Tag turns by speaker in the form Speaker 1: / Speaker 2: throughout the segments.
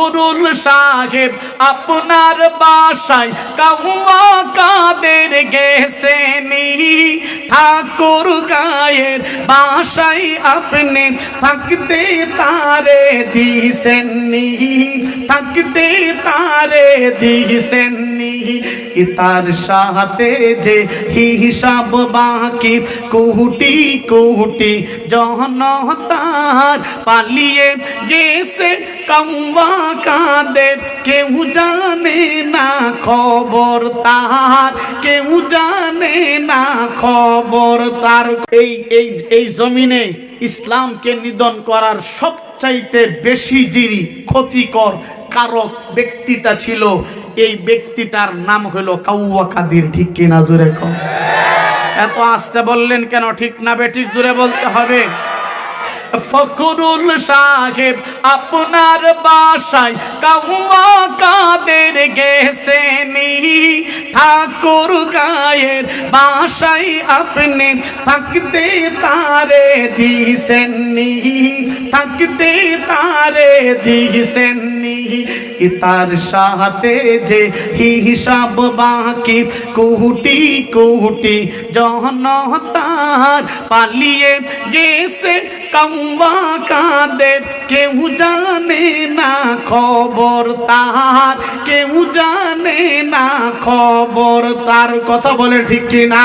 Speaker 1: ফখরুল সাহেব, আপনার বাসায় কাউয়া কাদের গেছেনি ঠাকুর গায়ের বাসায় আপনি থাকতে তারে দিছেননি থাকতে তারে দিছেননি তার সাথে যে হিসাব বাকি, কুহুটি জহন জনতার পালিয়ে গেছে কাউয়া কাদের। কেউ জানে না খবর তাহার, কেউ জানে না খবর তার। এই এই এই জমিনে ইসলামকে নিধন করার সবচাইতে বেশি যিনি ক্ষতিকর কারক ব্যক্তিটা ছিল এই ব্যক্তিটার নাম হলো কাউয়া কাদির, ঠিক কিনা জোরে কম এত আসতে বললেন কেন? ঠিক না বেঠিক জুড়ে বলতে হবে। ফখরুল সাহেব আপনার বাসায় কাউয়া কাদের গেছেনি ঠাকুর গায়ের বাসায় আপনি থাকতে তারে দিছেননি থাকতে তারে দিছেননি তার সাথে যে হিসাব বাকি, কুহুটি কুহুটি জনতার পালিয়ে গেছে কাউয়া কাদের কেউ জানে না খবর তার কেউ জানে না খবর তার। কথা বলে ঠিক কিনা?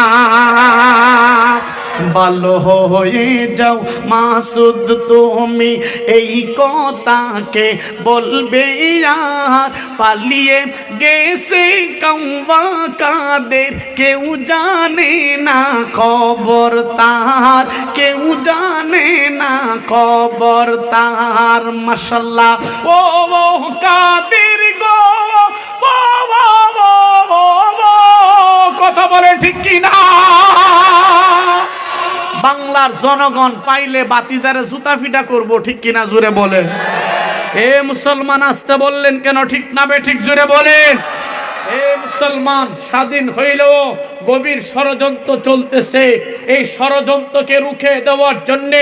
Speaker 1: ভালো হয়ে যাও মাসুদ তুমি এই কথাকে বলবে আর পালিয়ে গেছে কৌবা কাদের কেউ জানে না খবর তার কেউ জানে না খবর তার মশাল্লাহ ও কাদের গো কথা বলে ঠিক কিনা বাংলার জনগণ পাইলে বাতিজারে জুতা ফিটা করব, ঠিক কিনা জুড়ে বলেন। এ মুসলমান আসতে বললেন কেন, ঠিক না বে, ঠিক জুড়ে বলেন। এ মুসলমান, স্বাধীন হইলেও গভীর ষড়যন্ত্র চলতেছে। এই ষড়যন্ত্রকে রুখে দেওয়ার জন্যে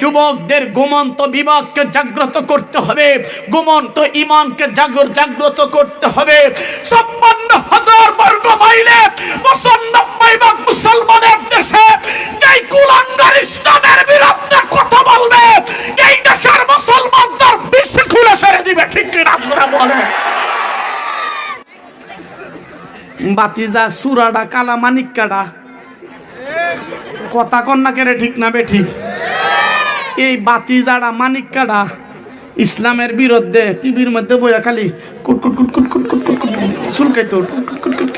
Speaker 1: যুবকদের ঘুমন্ত বিভাগকে জাগ্রত করতে হবে, ঘুমন্ত ইমানকে জাগর, জাগ্রত করতে হবে। ছাপ্পান্ন হাজার বর্গ মাইলে পঁচানব্বই বাতিজা সুরাডা কালা মানিক কাডা কথা কন্যা কেড়ে ঠিক না বে ঠিক এই বাতিজাডা মানিক্কাডা ইসলামের বিরুদ্ধে টিভির মধ্যে বইয়া খালি কুটকুট কুটকুট কুটকুট কুটকুট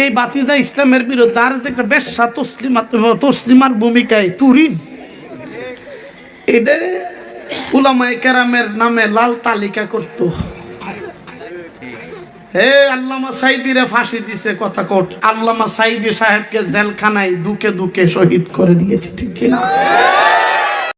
Speaker 1: এই বাতিজা ইসলামের বিরুদ্ধে আর যে একটা বেশা তসলিমা তসলিমার ভূমিকায় তুরিন এটা উলামায় কেরামের নামে লাল তালিকা করতো হে আল্লামা ফাঁসি কথা আল্লামা সাইদি সাহেবকে জেলখানায় দুকে দুকে শহীদ করে দিয়েছে, ঠিক কিনা?